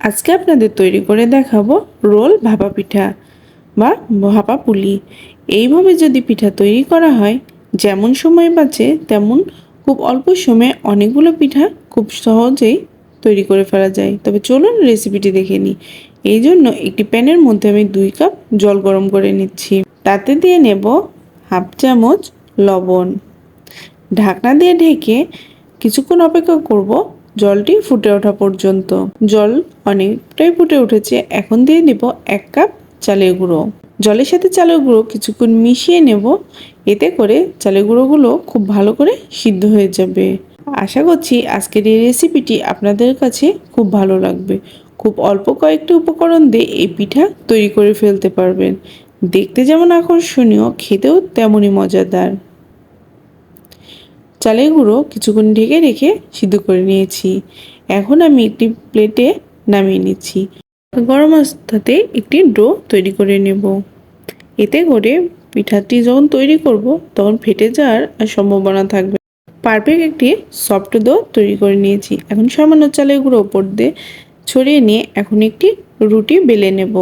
আজকে আপনাদের তৈরি করে দেখাবো রোল ভাপা পিঠা বা ভাপা পুলি। এইভাবে যদি পিঠা তৈরি করা হয়, যেমন সময় বাঁচে, তেমন খুব অল্প সময়ে অনেকগুলো পিঠা খুব সহজেই তৈরি করে ফেলা যায়। তবে চলুন রেসিপিটি দেখে নিই। এই জন্য একটি প্যানের মধ্যে আমি দুই কাপ জল গরম করে নিচ্ছি। তাতে দিয়ে নেব হাফ চামচ লবণ। ঢাকনা দিয়ে ঢেকে কিছুক্ষণ অপেক্ষা করব জলটি ফুটে ওঠা পর্যন্ত। জল অনেকটাই ফুটে উঠেছে, এখন দিয়ে দেব এক কাপ চালের গুঁড়ো। জলের সাথে চালের গুঁড়ো কিছুক্ষণ মিশিয়ে নেব, এতে করে চালের গুঁড়োগুলো খুব ভালো করে সিদ্ধ হয়ে যাবে। আশা করছি আজকের এই রেসিপিটি আপনাদের কাছে খুব ভালো লাগবে। খুব অল্প কয়েকটি উপকরণ দিয়ে এই পিঠা তৈরি করে ফেলতে পারবেন। দেখতে যেমন আকর্ষণীয়, খেতেও তেমনই মজাদার। চালের গুঁড়ো কিছুক্ষণ ঢেকে রেখে সিদ্ধ করে নিয়েছি। এখন আমি একটি প্লেটে নামিয়ে নিচ্ছি। গরম অবস্থাতে একটি ডো তৈরি করে নেব। এতে করে পিঠাটি যখন তৈরি করব, তখন ফেটে যাওয়ার সম্ভাবনা থাকবে পারফেক্ট একটি সফট ডো তৈরি করে নিয়েছি। এখন সামান্য চালের গুঁড়ো ওপর দিয়ে ছড়িয়ে নিয়ে এখন একটি রুটি বেলে নেব।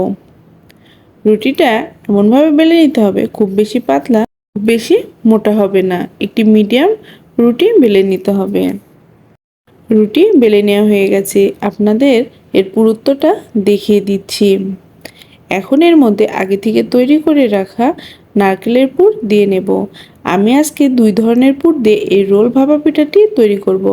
রুটিটা এমনভাবে বেলে নিতে হবে, খুব বেশি পাতলা, খুব বেশি মোটা হবে না। একটি মিডিয়াম রুটি বেলে নিতে হবে। রুটি বেলে নেওয়া হয়ে গেছে। আপনাদের এর পুরুত্বটা দেখিয়ে দিচ্ছি। এখন এর মধ্যে আগে থেকে তৈরি করে রাখা নারকেলের পুর দিয়ে নেব। আমি আজকে দুই ধরনের পুর দিয়ে এই রোল ভাপা পিঠাটি তৈরি করব।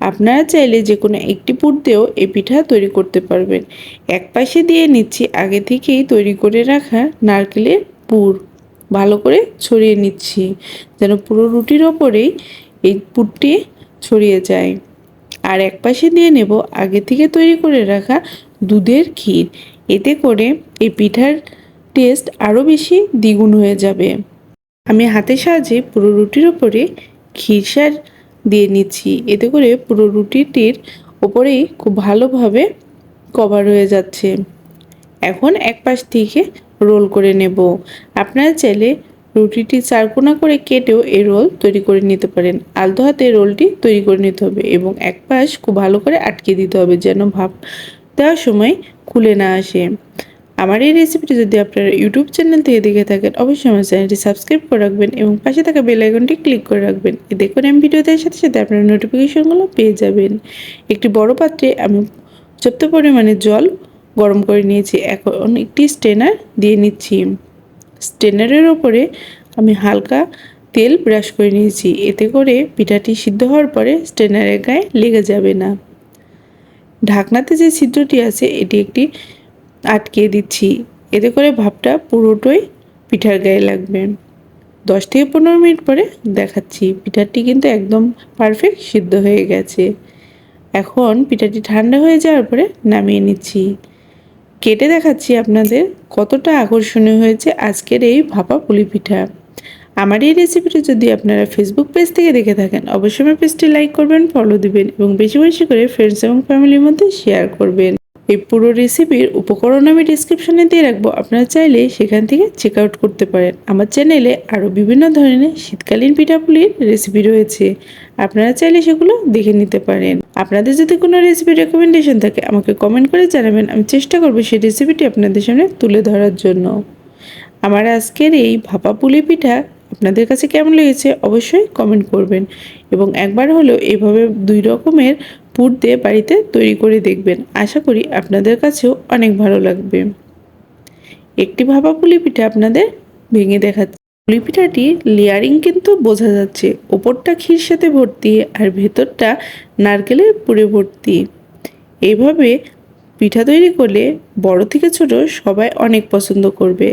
আপনারা চাইলে যে কোনো একটি পুর দিয়েও এই পিঠা তৈরি করতে পারবেন। এক পাশে দিয়ে নিচ্ছি আগে থেকেই তৈরি করে রাখা নারকেলের পুর। ভালো করে ছড়িয়ে নিচ্ছি। যেন পুরো রুটির ওপরেই এই পুরটি ছড়িয়ে যায়। আর এক পাশে দিয়ে নেব আগে থেকে তৈরি করে রাখা দুধের ক্ষীর। এতে করে এই পিঠার টেস্ট আরও বেশি দ্বিগুণ হয়ে যাবে। আমি হাতের সাহায্যে পুরো রুটির ওপরে ক্ষীর সার দিয়ে নিচ্ছি। এতে করে পুরো রুটিটির ওপরেই খুব ভালোভাবে কভার হয়ে যাচ্ছে। এখন এক পাশ থেকে রোল করে নেব। আপনারা চাইলে রুটিটি চারকোনা করে কেটেও এই রোল তৈরি করে নিতে পারেন। আলতো হাতে রোলটি তৈরি করে নিতে হবে এবং এক পাশ খুব ভালো করে আটকে দিতে হবে যেন ভাপ দেওয়ার সময় খুলে না আসে। আমার এই রেসিপিটি যদি আপনারা ইউটিউব চ্যানেল থেকে দেখে থাকেন, অবশ্যই আমার চ্যানেলটি সাবস্ক্রাইব করে রাখবেন এবং পাশে থাকা বেল আইকনটি ক্লিক করে রাখবেন। এতে করে আমি ভিডিও দেওয়ার সাথে সাথে আপনারা নোটিফিকেশনগুলো পেয়ে যাবেন। একটি বড় পাত্রে আমি পর্যাপ্ত পরিমাণে জল গরম করে নিয়েছি, এখন একটি স্টেনার দিয়ে নিচ্ছি। স্টেনারের ওপরে আমি হালকা তেল ব্রাশ করে নিয়েছি। এতে করে পিঠাটি সিদ্ধ হওয়ার পরে স্টেনারের গায়ে লেগে যাবে না। ঢাকনাতে যে ছিদ্রটি আছে, এটি একটি আটকে দিচ্ছি। এতে করে ভাবটা পুরোটাই পিঠার গায়ে লাগবে। দশ থেকে পনেরো মিনিট পরে দেখাচ্ছি। পিঠাটি কিন্তু একদম পারফেক্ট সিদ্ধ হয়ে গেছে। এখন পিঠাটি ঠান্ডা হয়ে যাওয়ার পরে নামিয়ে নিচ্ছি। কেটে দেখাচ্ছি আপনাদের কতটা আকর্ষণীয় হয়েছে আজকের এই ভাপা পুলি পিঠা। আমার এই রেসিপিটি যদি আপনারা ফেসবুক পেজ থেকে দেখে থাকেন, অবশ্যই আমার পেজটি লাইক করবেন ফলো দিবেন এবং বেশি বেশি করে ফ্রেন্ডস এবং ফ্যামিলির মধ্যে শেয়ার করবেন। এই পুরো রেসিপির উপকরণ আমি ডিসক্রিপশনে দিয়ে রাখব। আপনারা চাইলে সেখান থেকে চেক আউট করতে পারেন। আমার চ্যানেলে আরও বিভিন্ন ধরনের শীতকালীন পিঠাপুলির রেসিপি রয়েছে। আপনারা চাইলে সেগুলো দেখে নিতে পারেন। আপনাদের যদি কোনো রেসিপি রেকমেন্ডেশন থাকে, আমাকে কমেন্ট করে জানাবেন। আমি চেষ্টা করব সেই রেসিপিটি আপনাদের সামনে তুলে ধরার জন্য। আমার আজকের এই ভাপা পুলি পিঠা আপনাদের কাছে কেমন লেগেছে অবশ্যই কমেন্ট করবেন। এবং একবার হলেও এইভাবে দুই রকমের পুর দিয়ে বাড়িতে তৈরি করে দেখবেন। আশা করি আপনাদের কাছেও অনেক ভালো লাগবে। একটি ভাপা পুলি পিঠা আপনাদের ভেঙে দেখাচ্ছে। পুলি পিঠাটি লেয়ারিং কিন্তু বোঝা যাচ্ছে। ওপরটা ক্ষীর সাথে ভর্তি আর ভেতরটা নারকেলের পুরে ভর্তি। এইভাবে পিঠা তৈরি করলে বড় থেকে ছোট সবাই অনেক পছন্দ করবে।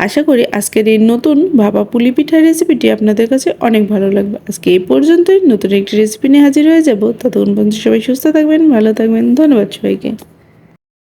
আশা করি আজকের এই নতুন ভাবা পুলি পিঠার রেসিপিটি আপনাদের কাছে অনেক ভালো লাগবে। আজকে এই পর্যন্তই। নতুন একটি রেসিপি নিয়ে হাজির হয়ে যাব। ততক্ষণ পর্যন্ত সবাই সুস্থ থাকবেন, ভালো থাকবেন। ধন্যবাদ সবাইকে।